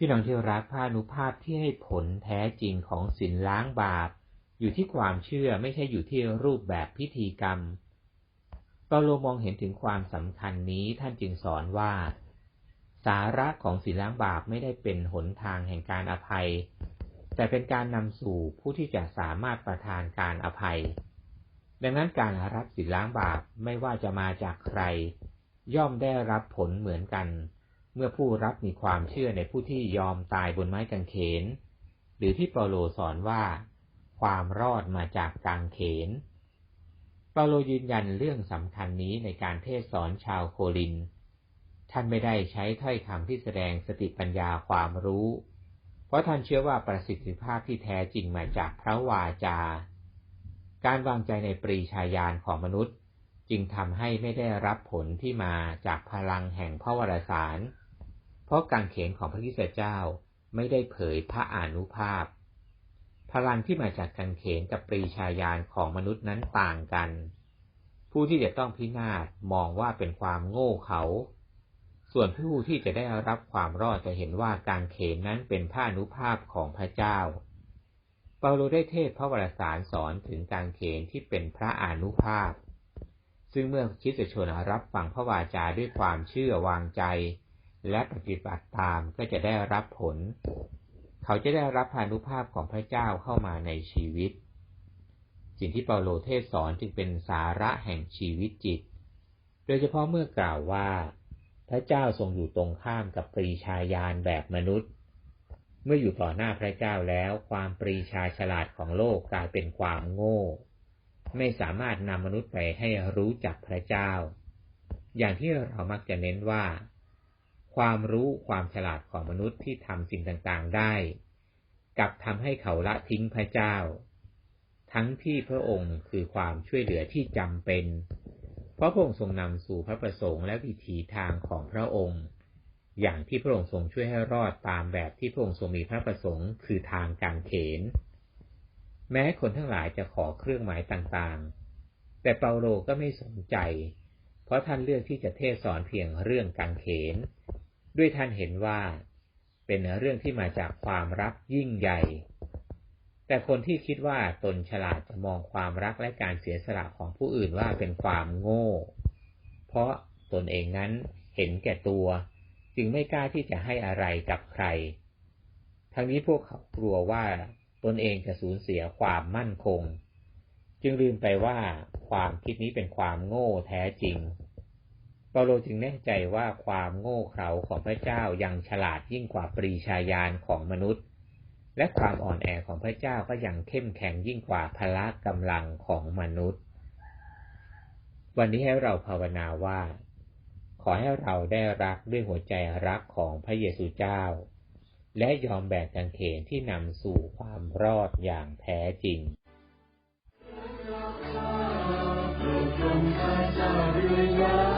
พี่น้องที่รักพานุภาพที่ให้ผลแท้จริงของศีลล้างบาป อยู่ที่ความเชื่อไม่ใช่อยู่ที่รูปแบบพิธีกรรมเปาโลมองเห็นถึงความสำคัญนี้ท่านจึงสอนว่า สาระของศีลล้างบาปไม่ได้เป็นหนทางแห่งการอภัย แต่เป็นการนำสู่ผู้ที่จะสามารถประทานการอภัย ดังนั้นการรับศีลล้างบาปไม่ว่าจะมาจากใคร ย่อมได้รับผลเหมือนกัน เมื่อผู้รับมีความเชื่อในผู้ที่ยอมตายบนไม้กางเขน หรือที่เปาโลสอนว่า ความรอดมาจากกางเขน เปาโลยืนยันเรื่องสำคัญนี้ในการเทศสอนชาวโคลิน ท่านไม่ได้ใช้ถ้อยคำที่แสดงสติปัญญาความรู้ เพราะท่านเชื่อว่าประสิทธิภาพที่แท้จริงมาจากพระวาจา การวางใจในปรีชาญาณของมนุษย์จึงทำให้ไม่ได้รับผลที่มาจากพลังแห่งพระวรสาร เพราะการเขียนของพระคิสเจ้าไม่ได้เผยพระอนุภาพ พลังที่มาจากการเขนกับปรีชาญาณของมนุษย์นั้นต่างกัน ผู้ที่จะต้องพินาศมองว่าเป็นความโง่เขา ส่วนผู้ที่จะได้รับความรอดจะเห็นว่าการเขนนั้นเป็นผ้านุภาพของพระเจ้า เปาโลได้เทศพระวรสารสอนถึงการเขนที่เป็นพระอนุภาพ ซึ่งเมื่อคิดจะชนรับฟังพระวาจาด้วยความเชื่อวางใจ และปฏิบัติตามก็จะได้รับผล เขาจะได้รับพานุภาพของพระเจ้าเข้ามาในชีวิต สิ่งที่เปาโลเทศสอนจึงเป็นสาระแห่งชีวิตจิต โดยเฉพาะเมื่อกล่าวว่า พระเจ้าทรงอยู่ตรงข้ามกับปรีชาญาณแบบมนุษย์ เมื่ออยู่ต่อหน้าพระเจ้าแล้วความปรีชาฉลาดของโลกกลายเป็นความโง่ ไม่สามารถนำมนุษย์ไปให้รู้จักพระเจ้า อย่างที่เรามักจะเน้นว่า ความรู้ความฉลาดของมนุษย์ที่ทำสิ่งต่างๆได้ กับทำให้เขาละทิ้งพระเจ้า ทั้งที่พระองค์คือความช่วยเหลือที่จำเป็น เพราะพระองค์ทรงนำสู่พระประสงค์และวิถีทางของพระองค์ อย่างที่พระองค์ทรงช่วยให้รอดตามแบบที่พระองค์ทรงมีพระประสงค์คือทางการเขน แม้คนทั้งหลายจะขอเครื่องหมายต่างๆ แต่เปาโลก็ไม่สนใจเพราะท่านเลือกที่จะเทศสอนเพียงเรื่องการเขน ด้วยท่านเห็นว่าเป็นเรื่องที่มาจากความรักยิ่งใหญ่ แต่คนที่คิดว่าตนฉลาดจะมองความรักและการเสียสละของผู้อื่นว่าเป็นความโง่ เพราะตนเองนั้นเห็นแก่ตัว จึงไม่กล้าที่จะให้อะไรกับใคร ทั้งนี้พวกเขากลัวว่าตนเองจะสูญเสียความมั่นคง จึงลืมไปว่าความคิดนี้เป็นความโง่แท้จริงาโลจึงแน่ใจว่าความโง่เขลาของพระเจ้ายังฉลาดยิ่งกว่าปรีชาญาณของมนุษย์ และความอ่อนแอของพระเจ้าก็ยังเข้มแข็งยิ่งกว่าพละกำลังของมนุษย์ วันนี้ให้เราภาวนาว่า ขอให้เราได้รักด้วยหัวใจรักของพระเยซูเจ้า และยอมแบกกางเขนที่นำสู่ความรอดอย่างแท้จริงพระเจ้าเรือยา